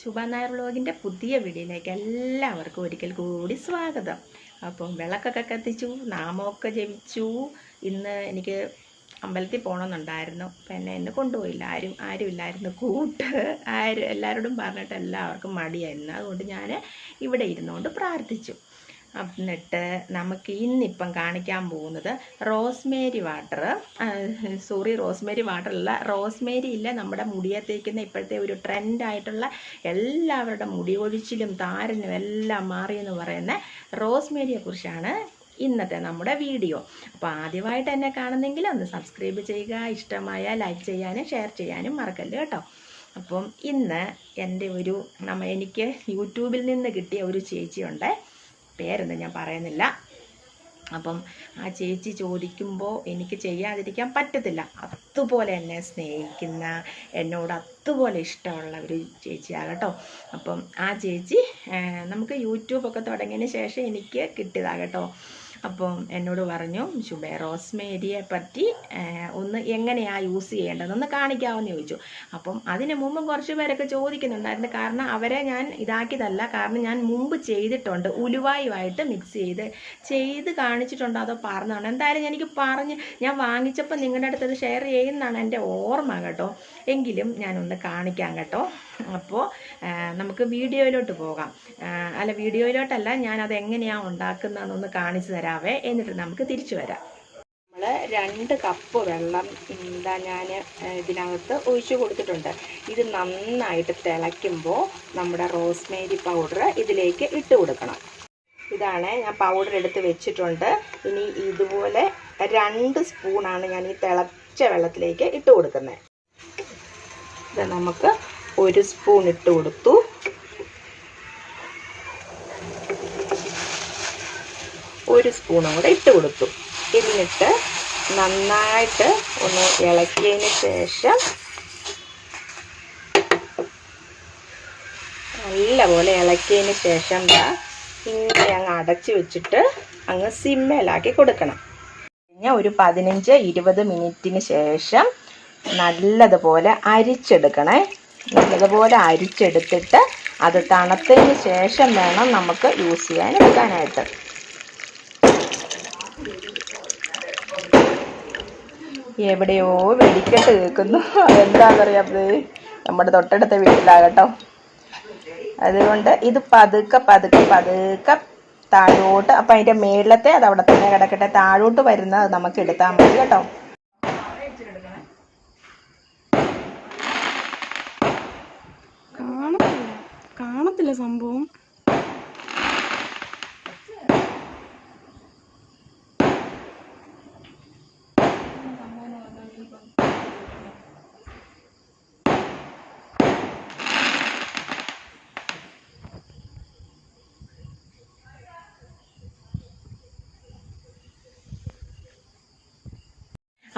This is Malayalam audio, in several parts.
ശുഭ നായർ വ്ലോഗിന്റെ പുതിയ വീഡിയോയിലേക്ക് എല്ലാവർക്കും ഒരിക്കൽ കൂടി സ്വാഗതം. അപ്പം വിളക്കൊക്കെ കത്തിച്ചു നാമമൊക്കെ ജപിച്ചു. ഇന്ന് എനിക്ക് അമ്പലത്തിൽ പോകണമെന്നുണ്ടായിരുന്നു. അപ്പം എന്നെ കൊണ്ടുപോയില്ല. ആരും ആരും ഇല്ലായിരുന്നു. കൂട്ട് ആരും എല്ലാവരോടും പറഞ്ഞിട്ട് എല്ലാവർക്കും മടിയായിരുന്നു. അതുകൊണ്ട് ഞാൻ ഇവിടെ ഇരുന്നുകൊണ്ട് പ്രാർത്ഥിച്ചു. എന്നിട്ട് നമുക്ക് ഇന്നിപ്പം കാണിക്കാൻ പോകുന്നത് rosemary water. Sorry rosemary water അല്ല. റോസ്മേരി ഇല്ല നമ്മുടെ മുടിയെ തേക്കുന്ന ഇപ്പോഴത്തെ ഒരു ട്രെൻഡായിട്ടുള്ള എല്ലാവരുടെ മുടി ഒഴിച്ചിലും താരനും എല്ലാം മാറി എന്ന് പറയുന്ന റോസ്മേരിയെ കുറിച്ചാണ് ഇന്നത്തെ നമ്മുടെ വീഡിയോ. അപ്പോൾ ആദ്യമായിട്ട് എന്നെ കാണുന്നെങ്കിൽ ഒന്ന് സബ്സ്ക്രൈബ് ചെയ്യുക ഇഷ്ടമായ ലൈക്ക് ചെയ്യാനും ഷെയർ ചെയ്യാനും മറക്കല്ല് കേട്ടോ. അപ്പം ഇന്ന് എന്റെ ഒരു നമ്മ എനിക്ക് യൂട്യൂബിൽ നിന്ന് കിട്ടിയ ഒരു ചേച്ചിയുണ്ട്. പേരൊന്നും ഞാൻ പറയുന്നില്ല. അപ്പം ആ ചേച്ചി ചോദിക്കുമ്പോൾ എനിക്ക് ചെയ്യാതിരിക്കാൻ പറ്റത്തില്ല. അതുപോലെ എന്നെ സ്നേഹിക്കുന്ന എന്നോട് അതുപോലെ ഇഷ്ടമുള്ള ഒരു ചേച്ചിയാകട്ടോ അപ്പം ആ ചേച്ചി നമുക്ക് യൂട്യൂബൊക്കെ തുടങ്ങിയതിന് ശേഷം എനിക്ക് കിട്ടിയതാകട്ടോ അപ്പം എന്നോട് പറഞ്ഞു ശുഭേ റോസ്മേരിയെ പറ്റി ഒന്ന് എങ്ങനെയാണ് യൂസ് ചെയ്യേണ്ടതെന്ന് കാണിക്കാമെന്ന് ചോദിച്ചു. അപ്പം അതിന് മുമ്പ് കുറച്ച് പേരൊക്കെ ചോദിക്കുന്നുണ്ടായിരുന്നു. കാരണം അവരെ ഞാൻ ഇതാക്കിയതല്ല. കാരണം ഞാൻ മുമ്പ് ചെയ്തിട്ടുണ്ട്. ഉലുവായുമായിട്ട് മിക്സ് ചെയ്ത് ചെയ്ത് കാണിച്ചിട്ടുണ്ടോ. അതോ പറഞ്ഞതാണ്. എന്തായാലും എനിക്ക് പറഞ്ഞ് ഞാൻ വാങ്ങിച്ചപ്പോൾ നിങ്ങളുടെ അടുത്ത് ഷെയർ ചെയ്യുന്നതാണ് എന്റെ ഓർമ്മ കേട്ടോ. എങ്കിലും ഞാനൊന്ന് കാണിക്കാം കേട്ടോ. അപ്പോൾ നമുക്ക് വീഡിയോയിലോട്ട് പോകാം. അല്ല വീഡിയോയിലോട്ടല്ല ഞാനത് എങ്ങനെയാണ് ഉണ്ടാക്കുന്നതെന്നൊന്ന് കാണിച്ചു തരാവേ. എന്നിട്ട് നമുക്ക് തിരിച്ചു വരാം. നമ്മൾ രണ്ട് കപ്പ് വെള്ളം എന്താ ഞാൻ ഇതിനകത്ത് ഒഴിച്ചു കൊടുത്തിട്ടുണ്ട്. ഇത് നന്നായിട്ട് തിളയ്ക്കുമ്പോൾ നമ്മുടെ റോസ്മേരി പൗഡർ ഇതിലേക്ക് ഇട്ട് കൊടുക്കണം. ഇതാണ് ഞാൻ പൗഡർ എടുത്ത് വെച്ചിട്ടുണ്ട്. ഇനി ഇതുപോലെ രണ്ട് സ്പൂണാണ് ഞാൻ ഈ തിളച്ച വെള്ളത്തിലേക്ക് ഇട്ട് കൊടുക്കുന്നത്. ഇത് നമുക്ക് ഒരു സ്പൂൺ ഇട്ട് കൊടുത്തു. ഒരു സ്പൂണും കൂടെ ഇട്ട് കൊടുത്തു. എന്നിട്ട് നന്നായിട്ട് ഒന്ന് ഇളക്കിയതിന് ശേഷം നല്ലപോലെ ഇളക്കിയതിന് ശേഷം ഇങ്ങനെ അങ്ങ് അടച്ചു വെച്ചിട്ട് അങ്ങ് സിമ്മലാക്കി കൊടുക്കണം. കഴിഞ്ഞ ഒരു പതിനഞ്ച് ഇരുപത് മിനിറ്റിന് ശേഷം നല്ലതുപോലെ അരിച്ചെടുക്കണേ. നല്ലതുപോലെ അരിച്ചെടുത്തിട്ട് അത് തണുത്തതിന് ശേഷം വേണം നമുക്ക് യൂസ് ചെയ്യാൻ എടുക്കാനായിട്ട്. എവിടെയോ വെടിക്കെട്ട് കേൾക്കുന്നു. എന്താണെന്നറിയാത്തത് നമ്മുടെ തൊട്ടടുത്ത വീട്ടിലാകട്ടോ. അതുകൊണ്ട് ഇത് പതുക്കെ പതുക്കെ പതുക്കെ താഴോട്ട് അപ്പം അതിന്റെ മേളിലത്തെ അത് അവിടെ തന്നെ കിടക്കട്ടെ. താഴോട്ട് വരുന്നത് നമുക്ക് എടുത്താൽ മതി കേട്ടോ കാണത്തില്ല കാണത്തില്ല സംഭവം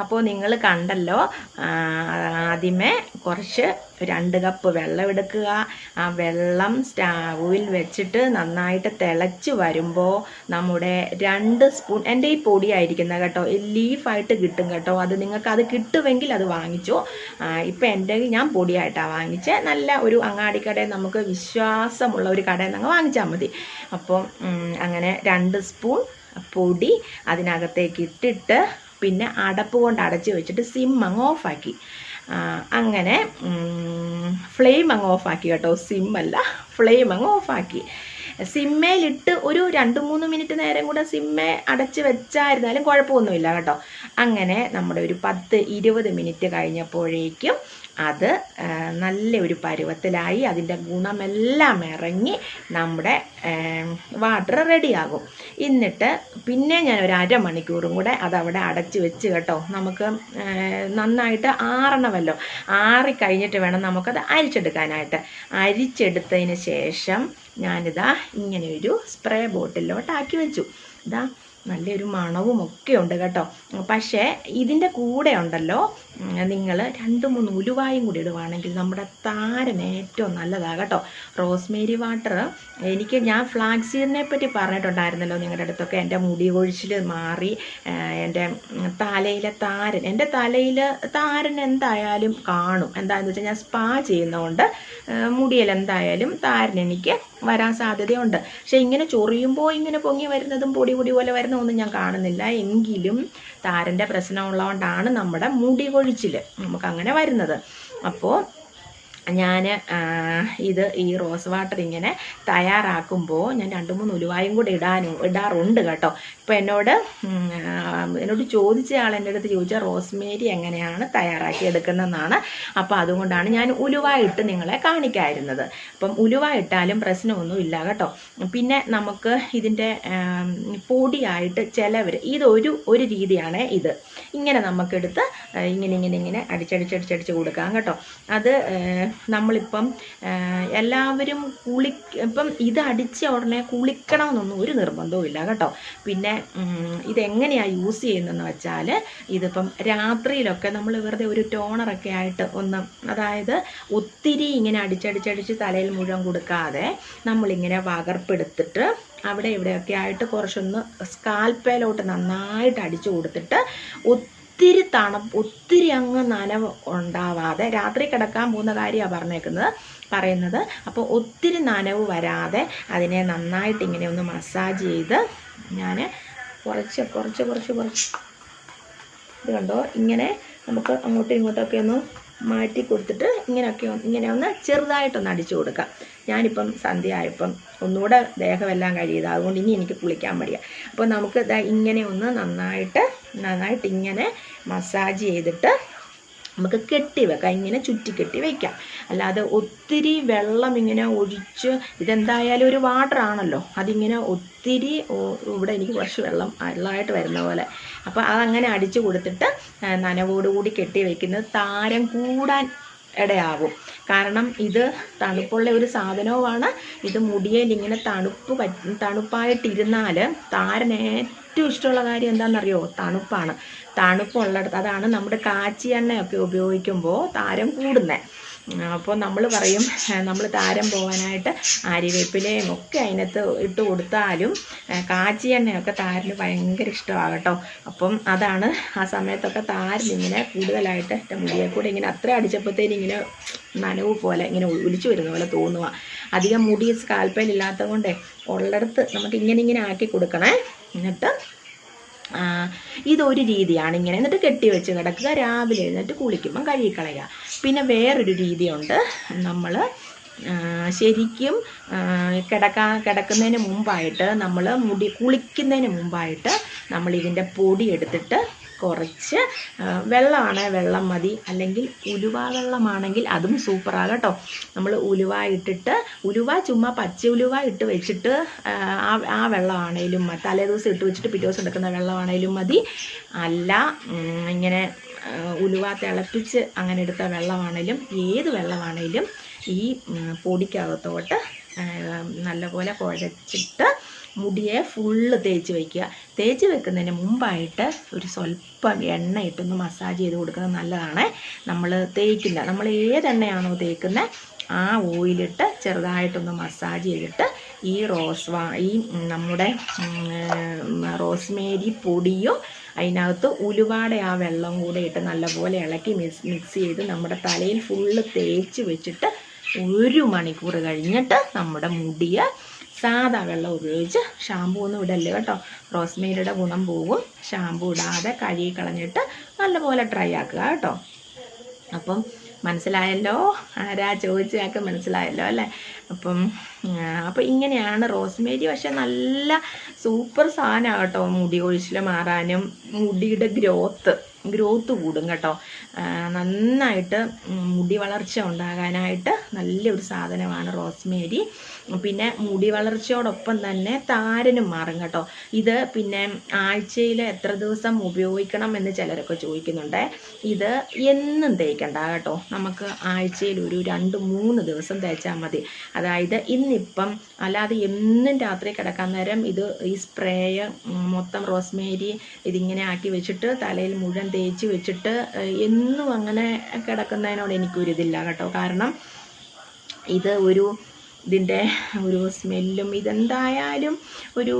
അപ്പോൾ നിങ്ങൾ കണ്ടല്ലോ ആദ്യമേ കുറച്ച് രണ്ട് കപ്പ് വെള്ളം എടുക്കുക ആ വെള്ളം സ്റ്റൗവിൽ വെച്ചിട്ട് നന്നായിട്ട് തിളച്ച് വരുമ്പോൾ നമ്മുടെ രണ്ട് സ്പൂൺ എന്റെ ഈ പൊടിയായിരിക്കുന്ന കേട്ടോ ലീഫായിട്ട് കിട്ടും കേട്ടോ. അത് നിങ്ങൾക്ക് അത് കിട്ടുമെങ്കിൽ അത് വാങ്ങിച്ചോ. ഇപ്പം എന്റെ ഞാൻ പൊടിയായിട്ടാണ് വാങ്ങിച്ചത് നല്ല ഒരു അങ്ങാടിക്കടയിൽ നമുക്ക് വിശ്വാസമുള്ള ഒരു കടയിൽ നിന്ന് വാങ്ങിച്ചാൽ മതി. അപ്പം അങ്ങനെ രണ്ട് സ്പൂൺ പൊടി അതിനകത്തേക്ക് ഇട്ടിട്ട് പിന്നെ അടപ്പ് കൊണ്ട് അടച്ച് വെച്ചിട്ട് സിം അങ്ങ് ഓഫാക്കി അങ്ങനെ ഫ്ലെയിം അങ്ങ് ഓഫാക്കി കേട്ടോ. സിമ്മല്ല ഫ്ലെയിം അങ്ങ് ഓഫാക്കി സിമ്മേലിട്ട് ഒരു രണ്ട് മൂന്ന് മിനിറ്റ് നേരം കൂടെ സിമ്മെ അടച്ച് വെച്ചായിരുന്നാലും കുഴപ്പമൊന്നുമില്ല കേട്ടോ. അങ്ങനെ നമ്മുടെ ഒരു പത്ത് ഇരുപത് മിനിറ്റ് കഴിഞ്ഞപ്പോഴേക്കും അത് നല്ല ഒരു പരുവത്തിലായി അതിന്റെ ഗുണമെല്ലാം ഇറങ്ങി നമ്മുടെ വാട്ടർ റെഡിയാകും എന്നിട്ട് പിന്നെ ഞാൻ ഒരു അരമണിക്കൂറും കൂടെ അതവിടെ അടച്ച് വെച്ച് കേട്ടോ നമുക്ക് നന്നായിട്ട് ആറണമല്ലോ. ആറി കഴിഞ്ഞിട്ട് വേണം നമുക്കത് അരിച്ചെടുക്കാനായിട്ട്. അരിച്ചെടുത്തതിന് ശേഷം ഞാനിതാ ഇങ്ങനെ ഒരു സ്പ്രേ ബോട്ടിലോട്ടാക്കി വെച്ചു. ഇതാ നല്ലൊരു മണവും ഒക്കെ ഉണ്ട് കേട്ടോ. പക്ഷേ ഇതിന്റെ കൂടെ ഉണ്ടല്ലോ നിങ്ങൾ രണ്ട് മൂന്ന് ഉലുവായും കൂടി ഇടുവാണെങ്കിൽ നമ്മുടെ താരം ഏറ്റവും നല്ലതാണ് കേട്ടോ. റോസ്മേരി വാട്ടർ എനിക്ക് ഞാൻ ഫ്ലാക്സീഡിനെ പറ്റി പറഞ്ഞിട്ടുണ്ടായിരുന്നല്ലോ നിങ്ങളുടെ അടുത്തൊക്കെ. എന്റെ മുടി കൊഴിച്ചിൽ മാറി എന്റെ തലയിലെ താരൻ എന്റെ തലയിൽ താരൻ എന്തായാലും കാണും. എന്താണെന്ന് വെച്ചാൽ ഞാൻ സ്പാ ചെയ്യുന്നതുകൊണ്ട് മുടിയിൽ എന്തായാലും താരൻ എനിക്ക് വരാൻ സാധ്യതയുണ്ട്. പക്ഷെ ഇങ്ങനെ ചൊറിയുമ്പോൾ ഇങ്ങനെ പൊങ്ങി വരുന്നതും പൊടി പൊടി പോലെ വരുന്നതൊന്നും ഞാൻ കാണുന്നില്ല. എങ്കിലും താരന്റെ പ്രശ്നമുള്ളതുകൊണ്ടാണ് നമ്മുടെ മുടി കൊഴിച്ചിൽ നമുക്കങ്ങനെ വരുന്നത്. അപ്പോൾ ഞാൻ ഇത് ഈ റോസ് വാട്ടർ ഇങ്ങനെ തയ്യാറാക്കുമ്പോൾ ഞാൻ രണ്ട് മൂന്ന് ഉലുവായും കൂടെ ഇടാനും ഇടാറുണ്ട് കേട്ടോ. ഇപ്പോൾ എന്നോട് എന്നോട് ചോദിച്ച ആൾ എന്റെ അടുത്ത് ചോദിച്ചാൽ റോസ്മേരി എങ്ങനെയാണ് തയ്യാറാക്കി എടുക്കുന്നതെന്നാണ്. അപ്പോൾ അതുകൊണ്ടാണ് ഞാൻ ഉലുവ ഇട്ട് നിങ്ങളെ കാണിക്കായിരുന്നത്. അപ്പം ഉലുവ പ്രശ്നമൊന്നുമില്ല പ്രശ്നമൊന്നും കേട്ടോ. പിന്നെ നമുക്ക് ഇതിന്റെ പൊടിയായിട്ട് ചിലവർ ഇതൊരു ഒരു രീതിയാണ് ഇത്. ഇങ്ങനെ നമുക്കെടുത്ത് ഇങ്ങനെ ഇങ്ങനെ ഇങ്ങനെ അടിച്ചടിച്ചടിച്ചടിച്ച് കൊടുക്കാം കേട്ടോ. അത് നമ്മളിപ്പം എല്ലാവരും കുളി ഇപ്പം ഇത് അടിച്ച ഉടനെ കുളിക്കണമെന്നൊന്നും ഒരു നിർബന്ധവും ഇല്ല കേട്ടോ. പിന്നെ ഇതെങ്ങനെയാണ് യൂസ് ചെയ്യുന്നതെന്ന് വെച്ചാൽ ഇതിപ്പം രാത്രിയിലൊക്കെ നമ്മൾ വെറുതെ ഒരു ടോണറൊക്കെ ആയിട്ട് ഒന്ന് അതായത് ഒത്തിരി ഇങ്ങനെ അടിച്ചടിച്ചടിച്ച് തലയിൽ മുഴുവൻ കൊടുക്കാതെ നമ്മളിങ്ങനെ വകർപ്പെടുത്തിട്ട് അവിടെ ഇവിടെയൊക്കെ ആയിട്ട് കുറച്ചൊന്ന് സ്കാൽപ്പേലോട്ട് നന്നായിട്ട് അടിച്ചു കൊടുത്തിട്ട് ഒത്തിരി തണുപ്പ് ഒത്തിരി അങ്ങ് നനവ് ഉണ്ടാവാതെ രാത്രി കിടക്കാൻ പോകുന്ന കാര്യമാണ് പറഞ്ഞേക്കുന്നത് പറയുന്നത്. അപ്പോൾ ഒത്തിരി നനവ് വരാതെ അതിനെ നന്നായിട്ട് ഇങ്ങനെ ഒന്ന് മസാജ് ചെയ്ത് ഞാൻ കുറച്ച് കുറച്ച് കുറച്ച് കുറച്ച് ഇത് കണ്ടോ? ഇങ്ങനെ നമുക്ക് അങ്ങോട്ടും ഇങ്ങോട്ടൊക്കെ ഒന്ന് മാറ്റി കൊടുത്തിട്ട് ഇങ്ങനെയൊക്കെ ഇങ്ങനെ ഒന്ന് ചെറുതായിട്ടൊന്ന് അടിച്ചു കൊടുക്കാം. ഞാനിപ്പം സന്ധ്യ ആയപ്പം ഒന്നുകൂടെ ദേഹമെല്ലാം കഴിയുക. അതുകൊണ്ട് ഇനി എനിക്ക് കുളിക്കാൻ മടിയാ. അപ്പോൾ നമുക്ക് ഇങ്ങനെ ഒന്ന് നന്നായിട്ട് നന്നായിട്ട് ഇങ്ങനെ മസാജ് ചെയ്തിട്ട് നമുക്ക് കെട്ടി വെക്കാം. ഇങ്ങനെ ചുറ്റി കെട്ടി വെക്കാം. അല്ലാതെ ഒത്തിരി വെള്ളം ഇങ്ങനെ ഒഴിച്ച് ഇതെന്തായാലും ഒരു വാട്ടർ ആണല്ലോ. അതിങ്ങനെ ഒത്തിരി ഓ- ഇവിടെ എനിക്ക് കുറച്ച് വെള്ളം വെള്ളമായിട്ട് വരുന്ന പോലെ. അപ്പോൾ അതങ്ങനെ അടിച്ചു കൊടുത്തിട്ട് നനവോടുകൂടി കെട്ടി വയ്ക്കുന്നത് താരം കൂടാൻ ഇടയാകും. കാരണം ഇത് തണുപ്പുള്ള ഒരു സാധനവുമാണ്. ഇത് മുടിയിൽ ഇങ്ങനെ തണുപ്പ് തണുപ്പായിട്ടിരുന്നാൽ താരൻ ഏറ്റവും ഇഷ്ടമുള്ള കാര്യം എന്താണെന്നറിയോ? തണുപ്പാണ്. തണുപ്പുള്ളിടത്ത് അതാണ് നമ്മുടെ കാച്ചി എണ്ണയൊക്കെ ഉപയോഗിക്കുമ്പോൾ താരം കൂടുന്നത് അപ്പോൾ നമ്മൾ പറയും നമ്മൾ താരം പോകാനായിട്ട് ആര്യവേപ്പിലയും ഒക്കെ അതിനകത്ത് ഇട്ട് കൊടുത്താലും കാച്ചി എണ്ണയൊക്കെ താരന് ഭയങ്കര ഇഷ്ടമാണ് കേട്ടോ അപ്പം അതാണ് ആ സമയത്തൊക്കെ താരനിങ്ങനെ കൂടുതലായിട്ട് എന്റെ മുടിയെ കൂടെ ഇങ്ങനെ അത്ര അടിച്ചപ്പോഴത്തേനും ഇങ്ങനെ നനവ് പോലെ ഇങ്ങനെ ഒലിച്ചു വരുന്ന പോലെ തോന്നുക അധികം മുടി സ്കാൽപ്പയിലില്ലാത്തത് കൊണ്ടേ ഉള്ളിടത്ത് നമുക്ക് ഇങ്ങനെ ഇങ്ങനെ ആക്കി കൊടുക്കണേ. എന്നിട്ട് ഇതൊരു രീതിയാണ് ഇങ്ങനെ. എന്നിട്ട് കെട്ടി വെച്ച് കിടക്കുക. രാവിലെ എഴുന്നേറ്റ് കുളിക്കുമ്പം കഴുകിക്കളയുക പിന്നെ വേറൊരു രീതിയുണ്ട്. നമ്മൾ ശരിക്കും കിടക്കാൻ കിടക്കുന്നതിന് മുമ്പായിട്ട് നമ്മൾ മുടി കുളിക്കുന്നതിന് മുമ്പായിട്ട് നമ്മൾ ഇതിന്റെ പൊടി എടുത്തിട്ട് കുറച്ച് വെള്ളമാണ് വെള്ളം മതി. അല്ലെങ്കിൽ ഉലുവ വെള്ളമാണെങ്കിൽ അതും സൂപ്പറാണ് കേട്ടോ. നമ്മൾ ഉലുവ ഇട്ടിട്ട് ഉലുവ ചുമ്മാ പച്ച ഉലുവ ഇട്ട് വെച്ചിട്ട് ആ, ആ വെള്ളമാണേലും മതി തലേ ദിവസം ഇട്ട് വെച്ചിട്ട് പിറ്റേ ദിവസം എടുക്കുന്ന വെള്ളമാണേലും മതി. അല്ല ഇങ്ങനെ ഉലുവ തിളപ്പിച്ച് അങ്ങനെ എടുത്ത വെള്ളമാണേലും ഏത് വെള്ളമാണേലും ഈ പൊടിക്കകത്തോട്ട് നല്ലപോലെ കുഴച്ചിട്ട് മുടിയെ ഫുള്ള് തേച്ച് വയ്ക്കുക തേച്ച് വെക്കുന്നതിന് മുമ്പായിട്ട് ഒരു സ്വല്പം എണ്ണ ഇട്ടൊന്ന് മസാജ് ചെയ്ത് കൊടുക്കുന്നത് നല്ലതാണ്. നമ്മൾ തേക്കില്ല. നമ്മൾ ഏതെണ്ണയാണോ തേക്കുന്നത് ആ ഓയിലിട്ട് ചെറുതായിട്ടൊന്ന് മസാജ് ചെയ്തിട്ട് ഈ റോസ് വാ ഈ നമ്മുടെ റോസ്മേരി പൊടിയും അതിനകത്ത് ഉലുവാടെ ആ വെള്ളം കൂടെ ഇട്ട് നല്ലപോലെ ഇളക്കി മിക്സ് മിക്സ് ചെയ്ത് നമ്മുടെ തലയിൽ ഫുള്ള് തേച്ച് വെച്ചിട്ട് ഒരു മണിക്കൂർ കഴിഞ്ഞിട്ട് നമ്മുടെ മുടിയെ സാദാ വെള്ളം ഉപയോഗിച്ച് ഷാമ്പൂ ഒന്നും ഇടല്ലേ കേട്ടോ. റോസ്മേരിയുടെ ഗുണം പോകും ഷാമ്പൂ ഇടാതെ കഴുകി കളഞ്ഞിട്ട് നല്ലപോലെ ഡ്രൈ ആക്കുക കേട്ടോ. അപ്പം മനസ്സിലായല്ലോ? ആരാ ചോദിച്ചയാൾക്ക് മനസ്സിലായല്ലോ അല്ലേ? അപ്പം അപ്പം ഇങ്ങനെയാണ് റോസ്മേരി പക്ഷെ നല്ല സൂപ്പർ സാധനമാണ് കേട്ടോ. മുടി കൊഴിച്ചിൽ മാറാനും മുടിയുടെ ഗ്രോത്ത് ഗ്രോത്ത് കൂടും കേട്ടോ. നന്നായിട്ട് മുടി വളർച്ച ഉണ്ടാകാനായിട്ട് നല്ലൊരു സാധനമാണ് റോസ്മേരി പിന്നെ മുടി വളർച്ചയോടൊപ്പം തന്നെ താരനും മാറും കേട്ടോ. ഇത് പിന്നെ ആഴ്ചയിൽ എത്ര ദിവസം ഉപയോഗിക്കണം എന്ന് ചിലരൊക്കെ ചോദിക്കുന്നുണ്ട്. ഇത് എന്നും തേക്കണ്ട കേട്ടോ. നമുക്ക് ആഴ്ചയിൽ ഒരു രണ്ട് മൂന്ന് ദിവസം തേച്ചാൽ മതി. അതായത് ഇന്നിപ്പം അല്ലാതെ എന്നും രാത്രി കിടക്കാൻ നേരം ഇത് ഈ സ്പ്രേയ് മൊത്തം റോസ്മേരി ഇതിങ്ങനെ ആക്കി വെച്ചിട്ട് തലയിൽ മുഴുവൻ തേച്ച് വെച്ചിട്ട് എന്നും അങ്ങനെ കിടക്കുന്നതിനോട് എനിക്കൊരിതില്ല കേട്ടോ. കാരണം ഇത് ഒരു ഇതിന്റെ ഒരു സ്മെല്ലും ഇതെന്തായാലും ഒരു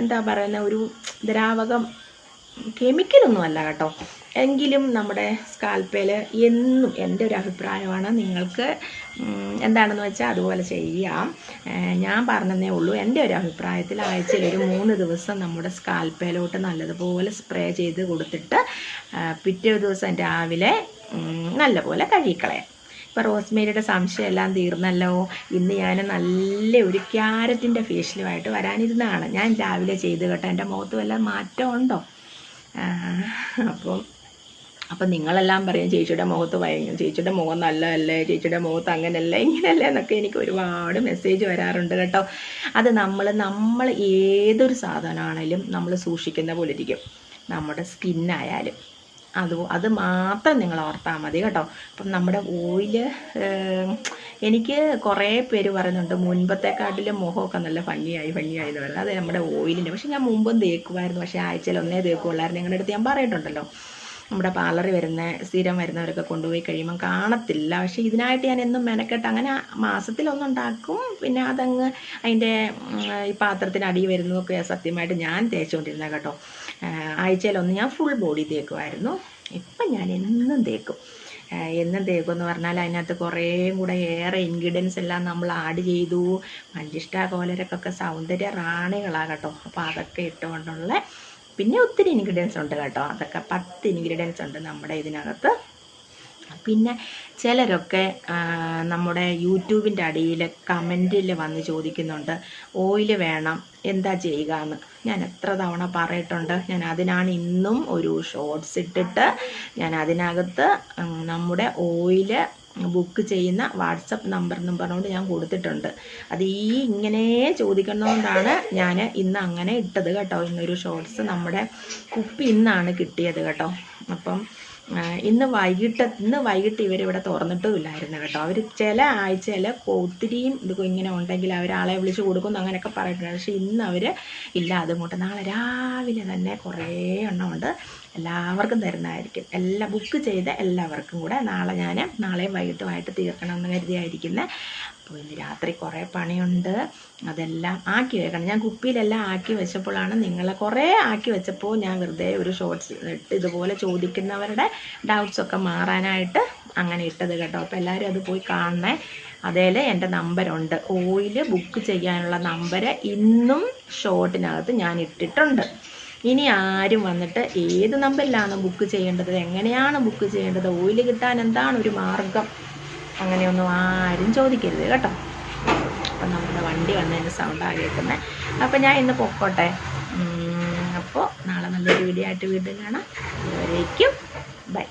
എന്താ പറയുന്ന ഒരു ദ്രാവകം കെമിക്കലൊന്നും അല്ല കേട്ടോ. എങ്കിലും നമ്മുടെ സ്കാൽപ്പേൽ എന്നും എന്റെ ഒരു അഭിപ്രായമാണ്. നിങ്ങൾക്ക് എന്താണെന്ന് വെച്ചാൽ അതുപോലെ ചെയ്യാം. ഞാൻ പറഞ്ഞതേ ഉള്ളൂ എന്റെ ഒരു അഭിപ്രായത്തിൽ ആഴ്ചയിൽ ഒരു മൂന്ന് ദിവസം നമ്മുടെ സ്കാൽപ്പേലോട്ട് നല്ലതുപോലെ സ്പ്രേ ചെയ്ത് കൊടുത്തിട്ട് പിറ്റേ ദിവസം രാവിലെ നല്ലപോലെ കഴുകിക്കളയാം. ഇപ്പോൾ റോസ്മേരിയുടെ സംശയമെല്ലാം തീർന്നല്ലോ. ഇന്ന് ഞാൻ നല്ല ഒരു ക്യാരറ്റിന്റെ ഫേഷ്യലുമായിട്ട് വരാനിരുന്നതാണ്. ഞാൻ രാവിലെ ചെയ്ത് കേട്ടോ. എന്റെ മുഖത്ത് വല്ല മാറ്റം ഉണ്ടോ അപ്പം അപ്പം നിങ്ങളെല്ലാം പറയും ചേച്ചിയുടെ മുഖത്ത് ഭയങ്കര ചേച്ചിയുടെ മുഖം നല്ലതല്ലേ? ചേച്ചിയുടെ മുഖത്ത് അങ്ങനെയല്ലേ? ഇങ്ങനെയല്ലേ? എന്നൊക്കെ എനിക്ക് ഒരുപാട് മെസ്സേജ് വരാറുണ്ട് കേട്ടോ. അത് നമ്മൾ നമ്മൾ ഏതൊരു സാധനമാണെങ്കിലും നമ്മൾ സൂക്ഷിക്കുന്ന പോലെ ഇരിക്കും. നമ്മുടെ സ്കിന്നായാലും അത് അത് മാത്രം നിങ്ങൾ ഓർത്താൽ മതി കേട്ടോ. അപ്പം നമ്മുടെ ഓയിൽ എനിക്ക് കുറേ പേര് പറയുന്നുണ്ട് മുൻപത്തെക്കാട്ടിലും മുഖമൊക്കെ നല്ല ഭംഗിയായി ഭംഗിയായി എന്ന് പറയുന്നത്. അത് നമ്മുടെ ഓയിലിന്റെ. പക്ഷേ ഞാൻ മുമ്പും തേക്കുമായിരുന്നു. പക്ഷേ ആഴ്ചയിൽ ഒന്നേ തേക്കുള്ളായിരുന്നു. നിങ്ങളുടെ അടുത്ത് ഞാൻ പറയിട്ടുണ്ടല്ലോ. നമ്മുടെ പാർലറിൽ വരുന്ന സ്ഥിരം വരുന്നവരൊക്കെ കൊണ്ടുപോയി കഴിയുമ്പം കാണത്തില്ല. പക്ഷേ ഇതിനായിട്ട് ഞാൻ എന്നും മെനക്കെട്ട് അങ്ങനെ മാസത്തിലൊന്നുണ്ടാക്കും പിന്നെ അതങ്ങ് അതിന്റെ ഈ പാത്രത്തിന് അടി വരുന്നതൊക്കെ സത്യമായിട്ട് ഞാൻ തേച്ചുകൊണ്ടിരുന്നത് കേട്ടോ. ആഴ്ചയിലൊന്ന് ഞാൻ ഫുൾ ബോഡി തേക്കുമായിരുന്നു ഇപ്പം ഞാൻ എന്നും തേക്കും. എന്നും തേക്കും എന്ന് പറഞ്ഞാൽ അതിനകത്ത് കുറേ കൂടെ ഏറെ ഇൻഗ്രീഡിയൻസ് എല്ലാം നമ്മൾ ആഡ് ചെയ്തു. മഞ്ചിഷ്ട കോലരക്കൊക്കെ സൗന്ദര്യ റാണികളാണ് കേട്ടോ. അപ്പോൾ അതൊക്കെ ഇട്ടുകൊണ്ടുള്ള പിന്നെ ഒത്തിരി ഇൻഗ്രീഡിയൻസ് ഉണ്ട് കേട്ടോ. അതൊക്കെ പത്ത് ഇൻഗ്രീഡിയൻസ് ഉണ്ട് നമ്മുടെ ഇതിനകത്ത്. പിന്നെ ചിലരൊക്കെ നമ്മുടെ യൂട്യൂബിന്റെ അടിയിൽ കമന്റിൽ വന്ന് ചോദിക്കുന്നുണ്ട് ഓയിൽ വേണം എന്താ ചെയ്യുക എന്ന് ഞാൻ എത്ര തവണ പറയിട്ടുണ്ട് ഞാൻ അതിനാണ് ഇന്നും ഒരു ഷോർട്സ് ഇട്ടിട്ട് ഞാൻ അതിനകത്ത് നമ്മുടെ ഓയിൽ ബുക്ക് ചെയ്യുന്ന വാട്സപ്പ് നമ്പർ എന്നും പറഞ്ഞുകൊണ്ട് ഞാൻ കൊടുത്തിട്ടുണ്ട്. അത് ഈ ഇങ്ങനെ ചോദിക്കുന്നതുകൊണ്ടാണ് ഞാൻ ഇന്ന് അങ്ങനെ ഇട്ടത് കേട്ടോ. ഇന്നൊരു ഷോർട്സ് നമ്മുടെ കുപ്പി ഇന്നാണ് കിട്ടിയത് കേട്ടോ. അപ്പം ഇന്ന് വൈകിട്ട് ഇന്ന് വൈകിട്ട് ഇവരിവിടെ തുറന്നിട്ടുമില്ലായിരുന്നു കേട്ടോ. അവർ ചില ആഴ്ചയിൽ ഒത്തിരിയും ഇത് ഇങ്ങനെ ഉണ്ടെങ്കിൽ അവർ ആളെ വിളിച്ച് കൊടുക്കുന്നു അങ്ങനെയൊക്കെ പറഞ്ഞിട്ടുണ്ട്. പക്ഷേ ഇന്ന് അവർ ഇല്ല അതുകൊണ്ട് നാളെ രാവിലെ തന്നെ കുറേ എണ്ണം ഉണ്ട്. എല്ലാവർക്കും തരുന്നതായിരിക്കും. എല്ലാ ബുക്ക് ചെയ്ത എല്ലാവർക്കും കൂടെ നാളെ ഞാൻ നാളെയും വൈകിട്ടുമായിട്ട് തീർക്കണം എന്ന് കരുതിയായിരിക്കുന്നത് അപ്പോൾ ഇന്ന് രാത്രി കുറേ പണിയുണ്ട്. അതെല്ലാം ആക്കി വെക്കണം ഞാൻ കുപ്പിയിലെല്ലാം ആക്കി വെച്ചപ്പോഴാണ് നിങ്ങളെ കുറേ ആക്കി വെച്ചപ്പോൾ ഞാൻ വെറുതെ ഒരു ഷോർട്സ് ഇട്ട് ഇതുപോലെ ചോദിക്കുന്നവരുടെ ഡൗട്ട്സൊക്കെ മാറാനായിട്ട് അങ്ങനെ ഇട്ടത് കേട്ടോ. അപ്പോൾ എല്ലാവരും അത് പോയി കാണണേ. അതേൽ എന്റെ നമ്പറുണ്ട് ഓയിൽ ബുക്ക് ചെയ്യാനുള്ള നമ്പർ ഇന്നും ഷോർട്ടിനകത്ത് ഞാൻ ഇട്ടിട്ടുണ്ട്. ഇനി ആരും വന്നിട്ട് ഏത് നമ്പറിലാണ് ബുക്ക് ചെയ്യേണ്ടത്? എങ്ങനെയാണ് ബുക്ക് ചെയ്യേണ്ടത്? ഓയിൽ കിട്ടാൻ എന്താണ് ഒരു മാർഗം? അങ്ങനെയൊന്നും ആരും ചോദിക്കരുത് കേട്ടോ. അപ്പം നമ്മുടെ വണ്ടി വന്നതിന്റെ സൗണ്ടാണ് കേൾക്കുന്നത് അപ്പം ഞാൻ ഇന്ന് പൊക്കോട്ടെ. അപ്പോൾ നാളെ നല്ലൊരു വീഡിയോ ആയിട്ട് വീണ്ടും കാണാം. അതുവരേക്കും ബൈ